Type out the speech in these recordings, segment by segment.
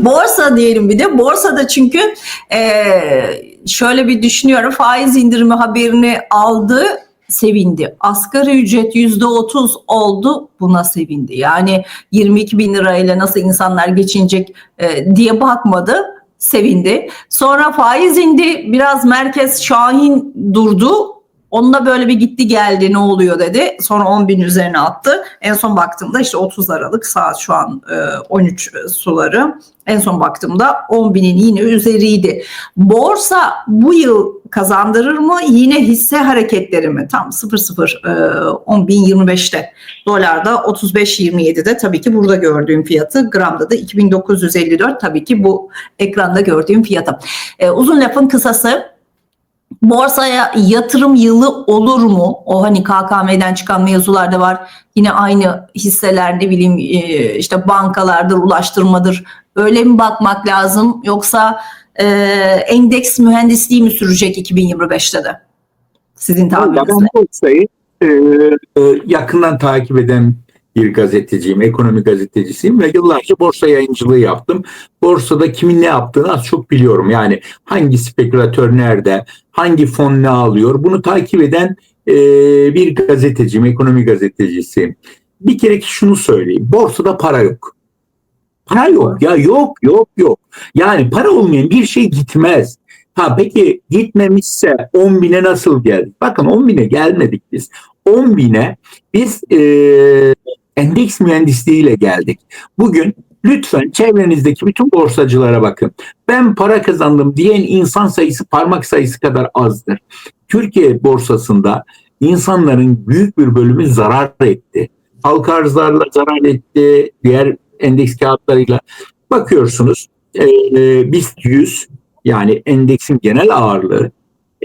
Borsa diyelim bir de. Borsada çünkü eee, şöyle bir düşünüyorum. Faiz indirimi haberini aldı, sevindi. Asgari ücret yüzde otuz oldu, buna sevindi. Yani 22 bin lirayla nasıl insanlar geçinecek eee, diye bakmadı, sevindi. Sonra faiz indi, biraz merkez şahin durdu. Onunla böyle bir gitti geldi ne oluyor dedi. Sonra 10 bin üzerine attı. En son baktığımda işte 30 Aralık saat şu an e, 13 suları. En son baktığımda 10 binin yine üzeriydi. Borsa bu yıl kazandırır mı? Yine hisse hareketleri mi? Tam 00 e, 10 bin 25'te. Dolarda 35.27'de tabii ki burada gördüğüm fiyatı. Gramda da 2954 tabii ki bu ekranda gördüğüm fiyatı. E, uzun lafın kısası borsaya yatırım yılı olur mu? O hani KKM'den çıkan mevzular da var. Yine aynı hisseler ne bileyim e, işte bankalardır, ulaştırmadır. Öyle mi bakmak lazım yoksa e, endeks mühendisliği mi sürecek 2025'te de? Sizin tabirinizle. ben borsayı e, e, yakından takip eden bir gazeteciyim, ekonomi gazetecisiyim ve yıllarca borsa yayıncılığı yaptım. Borsada kimin ne yaptığını az çok biliyorum. Yani hangi spekülatör nerede, hangi fon ne alıyor bunu takip eden e, bir gazeteciyim, ekonomi gazetecisiyim. Bir kere ki şunu söyleyeyim, borsada para yok. Para yok ya yok yok yok. Yani para olmayan bir şey gitmez. Ha peki gitmemişse 10 bine nasıl geldik? Bakın 10 bine gelmedik biz. 10 bine biz e, endeks mühendisliğiyle geldik. Bugün lütfen çevrenizdeki bütün borsacılara bakın. Ben para kazandım diyen insan sayısı parmak sayısı kadar azdır. Türkiye borsasında insanların büyük bir bölümü zarar etti. Halka arzlarla zarar etti, diğer endeks kağıtlarıyla. Bakıyorsunuz e, BIST 100 yani endeksin genel ağırlığı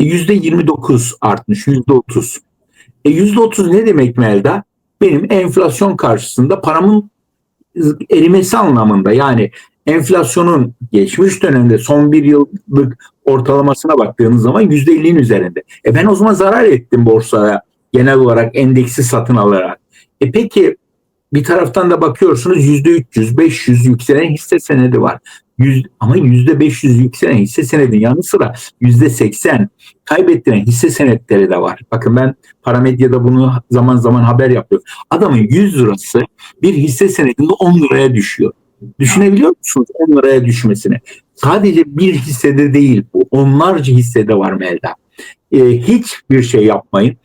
yüzde 29 artmış, yüzde 30. E yüzde 30 ne demek Melda? Benim enflasyon karşısında paramın erimesi anlamında. Yani enflasyonun geçmiş dönemde son bir yıllık ortalamasına baktığınız zaman yüzde 50'nin üzerinde. E ben o zaman zarar ettim borsaya genel olarak endeksi satın alarak. E peki bir taraftan da bakıyorsunuz yüzde 300, 500 yükselen hisse senedi var. Yüz, ama yüzde 500 yükselen hisse senedin yanı sıra yüzde 80 kaybettiren hisse senetleri de var. Bakın ben Paramedya'da bunu zaman zaman haber yapıyorum. Adamın 100 lirası bir hisse senedinde 10 liraya düşüyor. Düşünebiliyor musunuz 10 liraya düşmesini? Sadece bir hissede değil bu. Onlarca hissede var Melda. Ee, hiçbir şey yapmayın.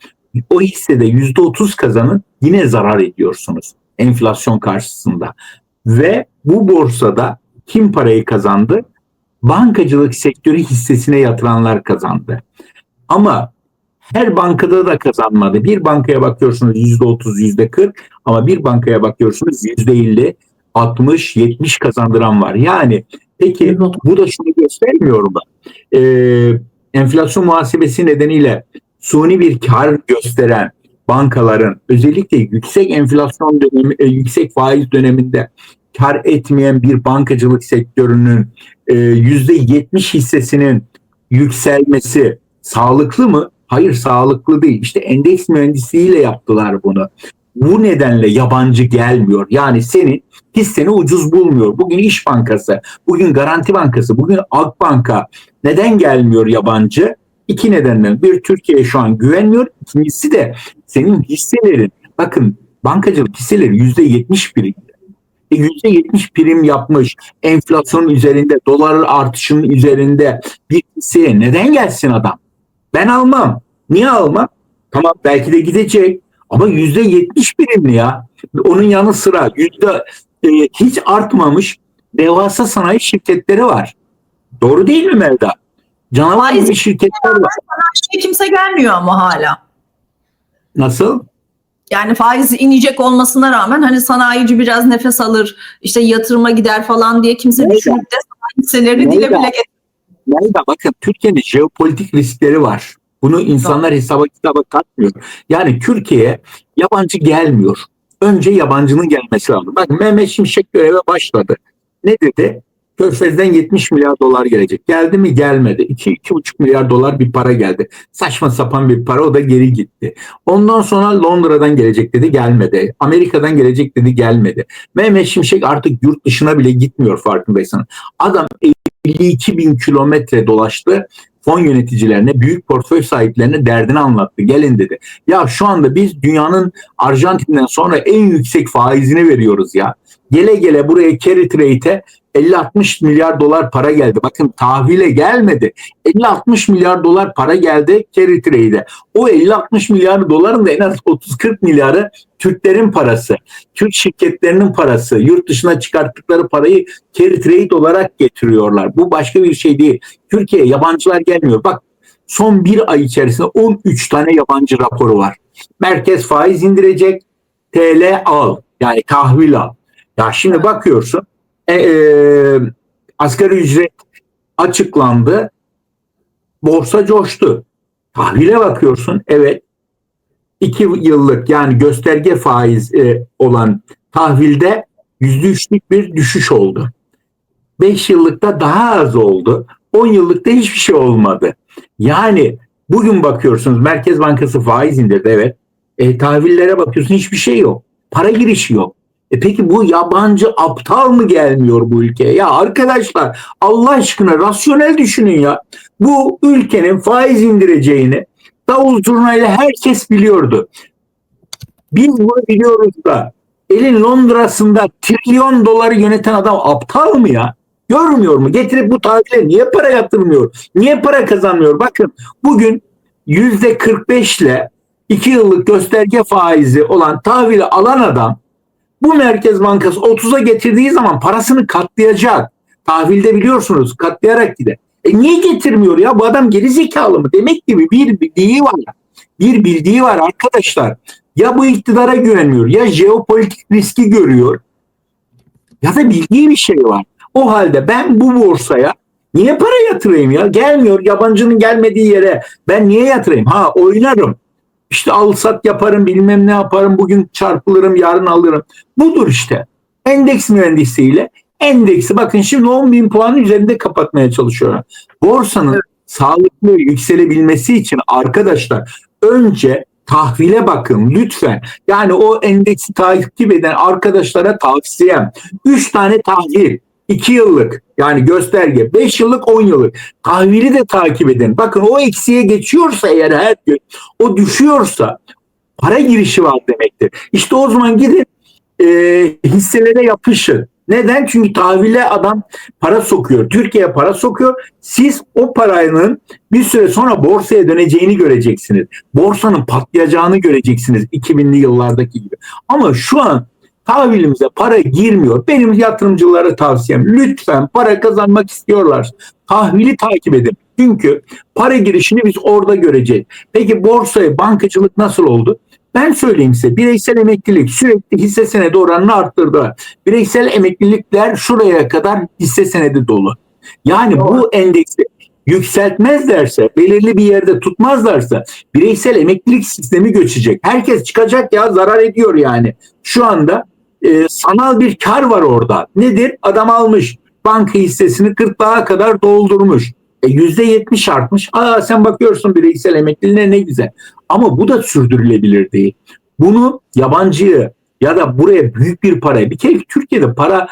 O hissede yüzde 30 kazanın yine zarar ediyorsunuz enflasyon karşısında. Ve bu borsada kim parayı kazandı? Bankacılık sektörü hissesine yatıranlar kazandı. Ama her bankada da kazanmadı. Bir bankaya bakıyorsunuz yüzde otuz, yüzde kırk ama bir bankaya bakıyorsunuz yüzde elli, altmış, yetmiş kazandıran var. Yani peki bu da şunu göstermiyor mu? Ee, enflasyon muhasebesi nedeniyle suni bir kar gösteren bankaların özellikle yüksek enflasyon dönemi, e, yüksek faiz döneminde kar etmeyen bir bankacılık sektörünün e, yüzde yetmiş hissesinin yükselmesi sağlıklı mı? Hayır sağlıklı değil. İşte endeks mühendisliğiyle yaptılar bunu. Bu nedenle yabancı gelmiyor. Yani senin hisseni ucuz bulmuyor. Bugün İş Bankası, bugün Garanti Bankası, bugün Akbanka neden gelmiyor yabancı? İki nedenden. Bir Türkiye şu an güvenmiyor. İkincisi de senin hisselerin bakın bankacılık hisseleri yüzde yetmiş bir %70 prim yapmış enflasyonun üzerinde, doların artışının üzerinde bir hisseye neden gelsin adam? Ben almam. Niye almam? Tamam belki de gidecek ama %70 primli ya. Onun yanı sıra yüzde e, hiç artmamış devasa sanayi şirketleri var. Doğru değil mi Melda? Canavar gibi şirketler var. Şey kimse gelmiyor ama hala. Nasıl? Yani faiz inecek olmasına rağmen hani sanayici biraz nefes alır, işte yatırıma gider falan diye kimse Nerede? düşünüp de sanayi hisselerini dile bile getirmiyor. Bakın Türkiye'nin jeopolitik riskleri var. Bunu insanlar hesaba kitaba katmıyor. Yani Türkiye'ye yabancı gelmiyor. Önce yabancının gelmesi lazım. Bakın Mehmet Şimşek göreve başladı. Ne dedi? Körfez'den 70 milyar dolar gelecek. Geldi mi? Gelmedi. 2-2,5 milyar dolar bir para geldi. Saçma sapan bir para o da geri gitti. Ondan sonra Londra'dan gelecek dedi gelmedi. Amerika'dan gelecek dedi gelmedi. Mehmet Şimşek artık yurt dışına bile gitmiyor farkındaysan. Adam 52 bin kilometre dolaştı fon yöneticilerine, büyük portföy sahiplerine derdini anlattı. Gelin dedi. Ya şu anda biz dünyanın Arjantin'den sonra en yüksek faizini veriyoruz ya. Gele gele buraya carry trade'e 50-60 milyar dolar para geldi. Bakın tahvile gelmedi. 50-60 milyar dolar para geldi carry trade'e. O 50-60 milyar doların da en az 30-40 milyarı Türklerin parası. Türk şirketlerinin parası. Yurt dışına çıkarttıkları parayı carry trade olarak getiriyorlar. Bu başka bir şey değil. Türkiye'ye yabancılar gelmiyor. Bak son bir ay içerisinde 13 tane yabancı raporu var. Merkez faiz indirecek, TL al. Yani tahvil al. Ya şimdi bakıyorsun e, e, asgari ücret açıklandı. Borsa coştu. Tahvile bakıyorsun. Evet. iki yıllık yani gösterge faiz e, olan tahvilde yüzde üçlük bir düşüş oldu. 5 yıllıkta daha az oldu. 10 yıllıkta hiçbir şey olmadı. Yani bugün bakıyorsunuz Merkez Bankası faiz indirdi evet. E, tahvillere bakıyorsun hiçbir şey yok. Para girişi yok. E peki bu yabancı aptal mı gelmiyor bu ülkeye? Ya arkadaşlar Allah aşkına rasyonel düşünün ya. Bu ülkenin faiz indireceğini davul zurnayla herkes biliyordu. Biz bunu biliyoruz da elin Londra'sında trilyon doları yöneten adam aptal mı ya? Görmüyor mu? Getirip bu tahvile niye para yatırmıyor? Niye para kazanmıyor? Bakın bugün yüzde 45 ile 2 yıllık gösterge faizi olan tahvili alan adam bu Merkez Bankası 30'a getirdiği zaman parasını katlayacak. Tahvilde biliyorsunuz katlayarak gider. E niye getirmiyor ya? Bu adam geri zekalı mı? Demek gibi bir bildiği var. Bir bildiği var arkadaşlar. Ya bu iktidara güvenmiyor ya jeopolitik riski görüyor ya da bildiği bir şey var. O halde ben bu borsaya niye para yatırayım ya? Gelmiyor yabancının gelmediği yere ben niye yatırayım? Ha oynarım. İşte al sat yaparım bilmem ne yaparım bugün çarpılırım yarın alırım. Budur işte. Endeks mühendisiyle endeksi bakın şimdi 10 bin puanın üzerinde kapatmaya çalışıyorum. Borsanın sağlıklı yükselebilmesi için arkadaşlar önce tahvile bakın lütfen. Yani o endeksi takip eden arkadaşlara tavsiyem. 3 tane tahvil. 2 yıllık yani gösterge 5 yıllık 10 yıllık tahvili de takip edin. Bakın o eksiye geçiyorsa eğer her gün o düşüyorsa para girişi var demektir. İşte o zaman gidin e, hisselere yapışın. Neden? Çünkü tahvile adam para sokuyor. Türkiye'ye para sokuyor. Siz o paranın bir süre sonra borsaya döneceğini göreceksiniz. Borsanın patlayacağını göreceksiniz 2000'li yıllardaki gibi. Ama şu an tahvilimize para girmiyor. Benim yatırımcılara tavsiyem lütfen para kazanmak istiyorlar. Tahvili takip edin. Çünkü para girişini biz orada göreceğiz. Peki borsaya bankacılık nasıl oldu? Ben söyleyeyim size bireysel emeklilik sürekli hisse senedi oranını arttırdı. Bireysel emeklilikler şuraya kadar hisse senedi dolu. Yani bu endeksi yükseltmezlerse, belirli bir yerde tutmazlarsa bireysel emeklilik sistemi göçecek. Herkes çıkacak ya zarar ediyor yani. Şu anda e, sanal bir kar var orada. Nedir? Adam almış banka hissesini 40'lığa kadar doldurmuş. E, %70 artmış. Aa sen bakıyorsun bireysel emekliliğine ne güzel. Ama bu da sürdürülebilir değil. Bunu yabancıyı ya da buraya büyük bir parayı bir kere Türkiye'de para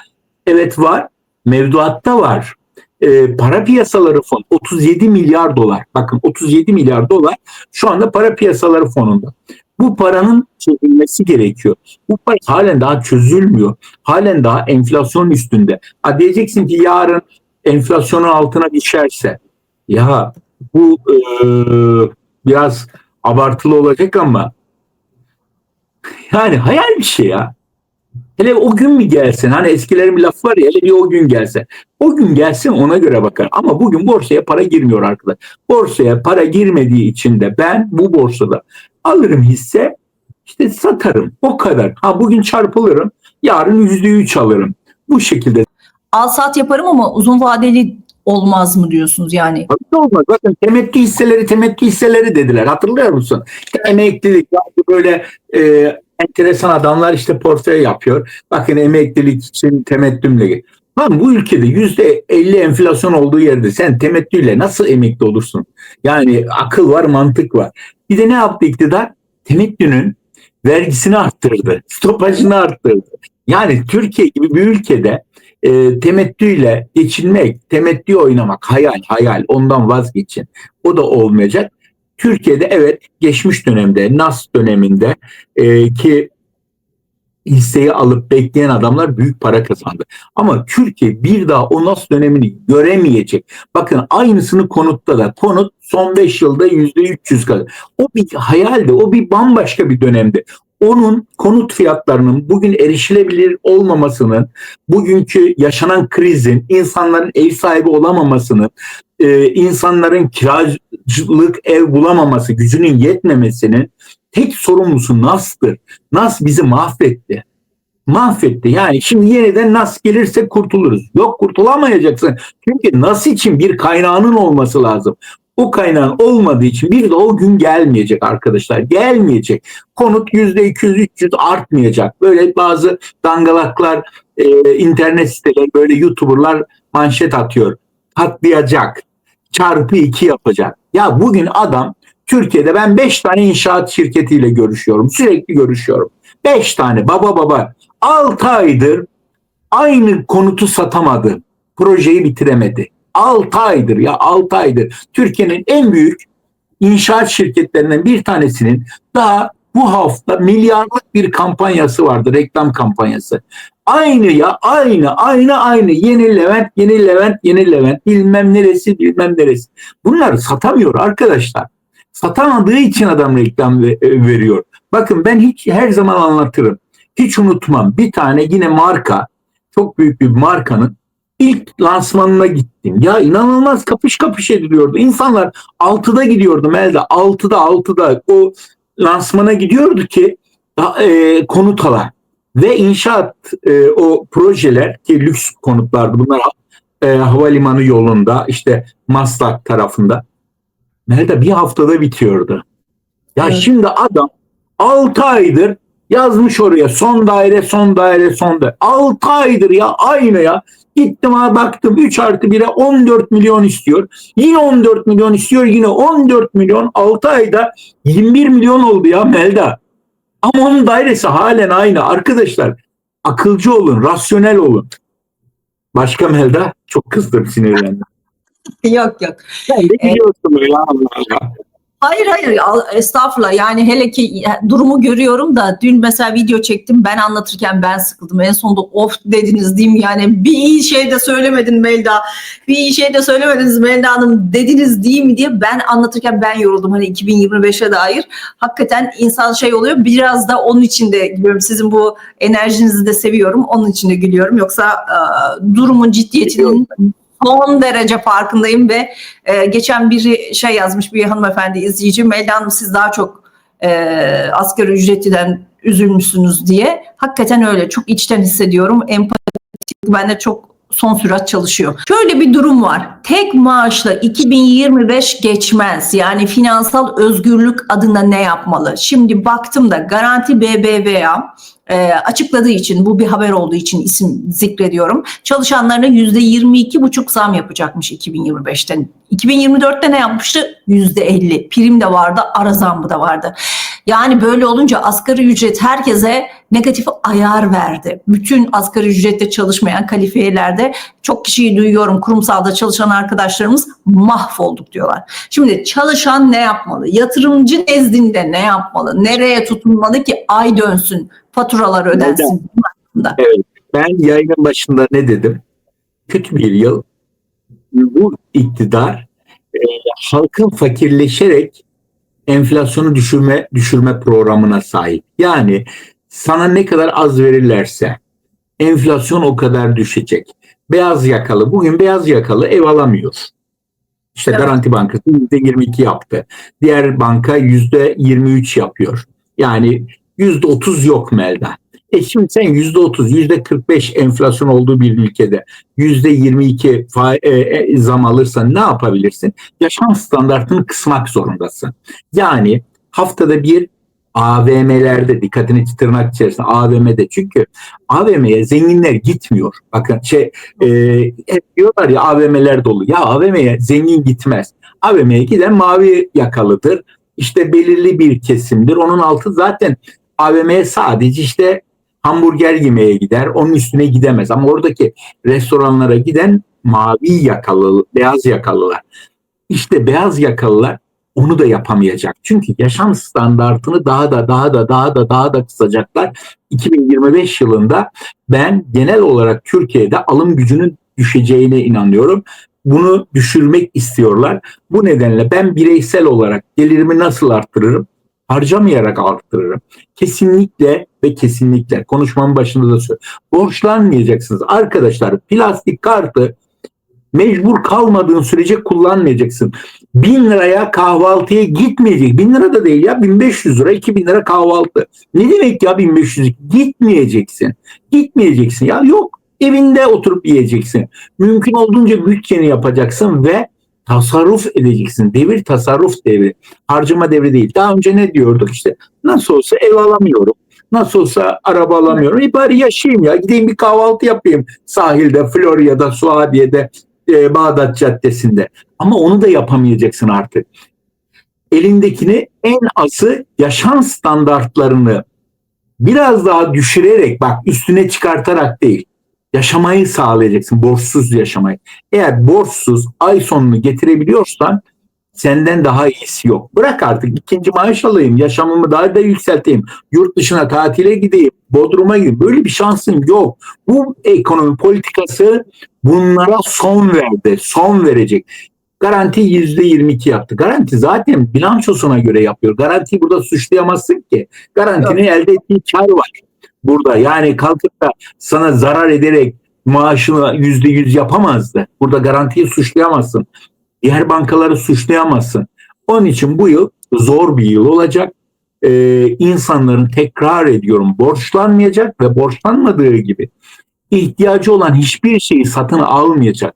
evet var, mevduatta var. E, para piyasaları fon 37 milyar dolar. Bakın 37 milyar dolar şu anda para piyasaları fonunda. Bu paranın çözülmesi gerekiyor. Bu para halen daha çözülmüyor. Halen daha enflasyon üstünde. Ha diyeceksin ki yarın enflasyonun altına düşerse ya bu e, biraz abartılı olacak ama yani hayal bir şey ya. Hele o gün mü gelsin? Hani eskilerin bir lafı var ya hele bir o gün gelse. O gün gelsin ona göre bakar. Ama bugün borsaya para girmiyor arkadaş. Borsaya para girmediği için de ben bu borsada alırım hisse işte satarım. O kadar. Ha bugün çarpılırım. Yarın yüzde üç alırım. Bu şekilde. Al sat yaparım ama uzun vadeli olmaz mı diyorsunuz yani? Tabii ki olmaz. Bakın temettü hisseleri temettü hisseleri dediler. Hatırlıyor musun? İşte emeklilik böyle e, enteresan adamlar işte portföy yapıyor. Bakın emeklilik için temettümle. Lan bu ülkede yüzde 50 enflasyon olduğu yerde sen temettüyle nasıl emekli olursun? Yani akıl var, mantık var. Bir de ne yaptı iktidar? Temettünün vergisini arttırdı, stopajını arttırdı. Yani Türkiye gibi bir ülkede e, temettüyle geçinmek, temettü oynamak hayal, hayal. Ondan vazgeçin. O da olmayacak. Türkiye'de evet geçmiş dönemde, NAS döneminde e, ki hisseyi alıp bekleyen adamlar büyük para kazandı. Ama Türkiye bir daha o NAS dönemini göremeyecek. Bakın aynısını konutta da. Konut son 5 yılda %300 kadar. O bir hayaldi. O bir bambaşka bir dönemdi. Onun konut fiyatlarının bugün erişilebilir olmamasının, bugünkü yaşanan krizin, insanların ev sahibi olamamasının, e, insanların kiracılık ev bulamaması, gücünün yetmemesinin tek sorumlusu NAS'tır. NAS bizi mahvetti. Mahvetti. Yani şimdi yeniden NAS gelirse kurtuluruz. Yok kurtulamayacaksın. Çünkü NAS için bir kaynağının olması lazım. O kaynağın olmadığı için bir de o gün gelmeyecek arkadaşlar. Gelmeyecek. Konut %200-300 artmayacak. Böyle bazı dangalaklar, e, internet siteleri, böyle YouTuber'lar manşet atıyor. Patlayacak. Çarpı iki yapacak. Ya bugün adam Türkiye'de ben 5 tane inşaat şirketiyle görüşüyorum. Sürekli görüşüyorum. 5 tane baba baba 6 aydır aynı konutu satamadı. Projeyi bitiremedi. 6 aydır ya 6 aydır. Türkiye'nin en büyük inşaat şirketlerinden bir tanesinin daha bu hafta milyarlık bir kampanyası vardı. Reklam kampanyası. Aynı ya aynı aynı aynı yeni Levent yeni Levent yeni Levent bilmem neresi bilmem neresi. Bunları satamıyor arkadaşlar. Satamadığı için adam reklam e, veriyor. Bakın ben hiç her zaman anlatırım. Hiç unutmam. Bir tane yine marka, çok büyük bir markanın ilk lansmanına gittim. Ya inanılmaz kapış kapış ediliyordu. İnsanlar 6'da gidiyordu Melda. 6'da 6'da o lansmana gidiyordu ki e, konut alan. Ve inşaat e, o projeler ki lüks konutlardı. Bunlar e, havalimanı yolunda işte Maslak tarafında. Melda bir haftada bitiyordu. Ya Evet. şimdi adam 6 aydır yazmış oraya son daire son daire son daire. 6 aydır ya aynı ya. Gittim ha baktım 3 artı 1'e 14 milyon istiyor. Yine 14 milyon istiyor yine 14 milyon 6 ayda 21 milyon oldu ya Melda. Ama onun dairesi halen aynı arkadaşlar. Akılcı olun, rasyonel olun. Başka Melda? Çok kızdım sinirlendim. Yok yok. Sen de biliyorsun ya Allah Allah. Hayır hayır estağfurullah. Yani hele ki durumu görüyorum da dün mesela video çektim ben anlatırken ben sıkıldım. En sonunda of dediniz diyeyim yani bir iyi şey de söylemedin Melda bir iyi şey de söylemediniz Melda Hanım dediniz değil mi diye ben anlatırken ben yoruldum. Hani 2025'e dair. Hakikaten insan şey oluyor biraz da onun için de gülüyorum. Sizin bu enerjinizi de seviyorum onun için de gülüyorum. Yoksa e, durumun ciddiyetinin son derece farkındayım ve ee, geçen biri şey yazmış bir hanımefendi izleyici Melda Hanım siz daha çok e, asgari ücretliden üzülmüşsünüz diye. Hakikaten öyle çok içten hissediyorum. Empati bende çok son sürat çalışıyor. Şöyle bir durum var. Tek maaşla 2025 geçmez. Yani finansal özgürlük adına ne yapmalı? Şimdi baktım da Garanti BBVA e, açıkladığı için bu bir haber olduğu için isim zikrediyorum. Çalışanlarına %22,5 zam yapacakmış 2025'ten. 2024'te ne yapmıştı? %50. Prim de vardı, ara zammı da vardı. Yani böyle olunca asgari ücret herkese negatif ayar verdi. Bütün asgari ücrette çalışmayan kalifiyelerde çok kişiyi duyuyorum kurumsalda çalışan arkadaşlarımız mahvolduk diyorlar. Şimdi çalışan ne yapmalı? Yatırımcı nezdinde ne yapmalı? Nereye tutunmalı ki ay dönsün, faturalar ödensin? Ben yayının başında ne dedim? Kötü bir yıl. Bu iktidar e, halkın fakirleşerek enflasyonu düşürme düşürme programına sahip. Yani sana ne kadar az verirlerse enflasyon o kadar düşecek. Beyaz yakalı bugün beyaz yakalı ev alamıyor. İşte Evet. Garanti Bankası %22 yaptı. Diğer banka %23 yapıyor. Yani %30 yok Melda. E şimdi sen %30, %45 enflasyon olduğu bir ülkede %22 fa- e, e, zam alırsan ne yapabilirsin? Yaşam standartını kısmak zorundasın. Yani haftada bir AVM'lerde dikkatini tırnak içerisinde AVM'de çünkü AVM'ye zenginler gitmiyor. Bakın şey e, hep diyorlar ya AVM'ler dolu. Ya AVM'ye zengin gitmez. AVM'ye giden mavi yakalıdır. İşte belirli bir kesimdir. Onun altı zaten AVM'ye sadece işte hamburger yemeye gider. Onun üstüne gidemez. Ama oradaki restoranlara giden mavi yakalı, beyaz yakalılar. İşte beyaz yakalılar onu da yapamayacak. Çünkü yaşam standartını daha da daha da daha da daha da kısacaklar. 2025 yılında ben genel olarak Türkiye'de alım gücünün düşeceğine inanıyorum. Bunu düşürmek istiyorlar. Bu nedenle ben bireysel olarak gelirimi nasıl arttırırım? Harcamayarak arttırırım. Kesinlikle ve kesinlikle konuşmamın başında da söylüyorum. Borçlanmayacaksınız. Arkadaşlar plastik kartı mecbur kalmadığın sürece kullanmayacaksın. Bin liraya kahvaltıya gitmeyecek. Bin lira da değil ya 1500 lira 2000 lira kahvaltı. Ne demek ya 1500 gitmeyeceksin. Gitmeyeceksin ya yok evinde oturup yiyeceksin. Mümkün olduğunca bütçeni yapacaksın ve tasarruf edeceksin. Devir tasarruf devri. Harcama devri değil. Daha önce ne diyorduk işte nasıl olsa ev alamıyorum. Nasıl olsa araba alamıyorum. E bari yaşayayım ya. Gideyim bir kahvaltı yapayım sahilde, Florya'da, Suadiye'de, e, Bağdat Caddesi'nde. Ama onu da yapamayacaksın artık. Elindekini en azı yaşam standartlarını biraz daha düşürerek bak üstüne çıkartarak değil yaşamayı sağlayacaksın. Borçsuz yaşamayı. Eğer borçsuz ay sonunu getirebiliyorsan senden daha iyisi yok. Bırak artık ikinci maaş alayım, yaşamımı daha da yükselteyim, yurt dışına tatile gideyim, Bodrum'a gideyim. Böyle bir şansın yok. Bu ekonomi politikası bunlara son verdi, son verecek. Garanti yüzde 22 yaptı. Garanti zaten bilançosuna göre yapıyor. Garantiyi burada suçlayamazsın ki. Garantinin elde ettiği kar var burada. Yani kalkıp da sana zarar ederek maaşını yüzde yüz yapamazdı. Burada garantiyi suçlayamazsın. Diğer bankaları suçlayamazsın. Onun için bu yıl zor bir yıl olacak. Ee, insanların tekrar ediyorum borçlanmayacak ve borçlanmadığı gibi ihtiyacı olan hiçbir şeyi satın almayacak.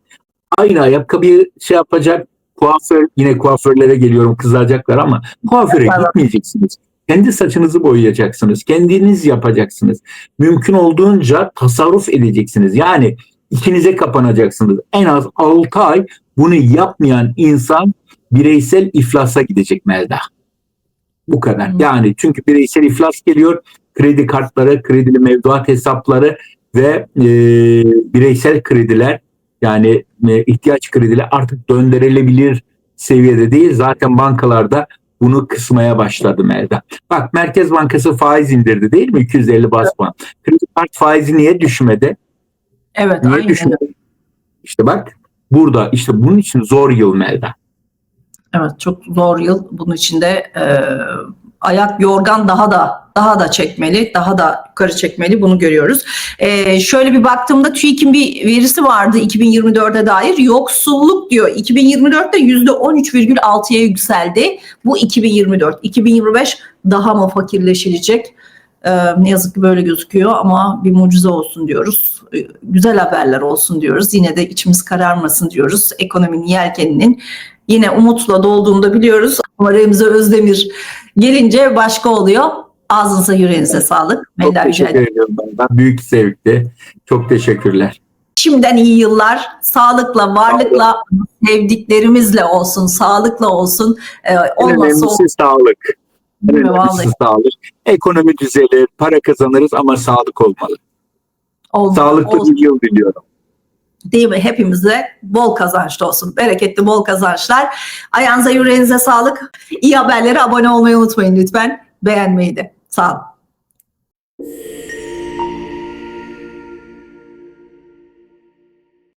Aynı ayakkabıyı şey yapacak. Kuaför yine kuaförlere geliyorum kızacaklar ama kuaföre gitmeyeceksiniz. Kendi saçınızı boyayacaksınız. Kendiniz yapacaksınız. Mümkün olduğunca tasarruf edeceksiniz. Yani ikinize kapanacaksınız. En az 6 ay bunu yapmayan insan bireysel iflasa gidecek Melda. Bu kadar. Hmm. Yani çünkü bireysel iflas geliyor. Kredi kartları, kredili mevduat hesapları ve e, bireysel krediler yani e, ihtiyaç kredileri artık döndürülebilir seviyede değil. Zaten bankalarda bunu kısmaya başladı Melda. Bak Merkez Bankası faiz indirdi değil mi? 250 bas puan. Kredi kart faizi niye düşmedi? Evet Niye aynen. düşmedi? İşte bak burada işte bunun için zor yıl Melda. Evet çok zor yıl. Bunun içinde e, ayak yorgan daha da daha da çekmeli, daha da yukarı çekmeli bunu görüyoruz. E, şöyle bir baktığımda TÜİK'in bir verisi vardı 2024'e dair. Yoksulluk diyor 2024'te %13,6'ya yükseldi. Bu 2024. 2025 daha mı fakirleşilecek? E, ne yazık ki böyle gözüküyor ama bir mucize olsun diyoruz. E, güzel haberler olsun diyoruz. Yine de içimiz kararmasın diyoruz. Ekonominin yelkeninin yine umutla dolduğunda biliyoruz. Ama Remzi Özdemir gelince başka oluyor. Ağzınıza yüreğinize sağlık. Çok Meydan teşekkür ediyorum. Ben büyük zevkti. Çok teşekkürler. Şimdiden iyi yıllar. Sağlıkla, varlıkla, sevdiklerimizle olsun, sağlıkla olsun. Ee, olmazsa önemlisi sağlık. En önemlisi sağlık. Ekonomi düzelir, para kazanırız ama sağlık olmalı. Olmaz. Sağlıklı Olsun. bir yıl diliyorum. Değil mi? Hepimize bol kazançlı olsun. Bereketli bol kazançlar. Ayağınıza yüreğinize sağlık. İyi haberlere abone olmayı unutmayın lütfen. Beğenmeyi de. Sağ olun.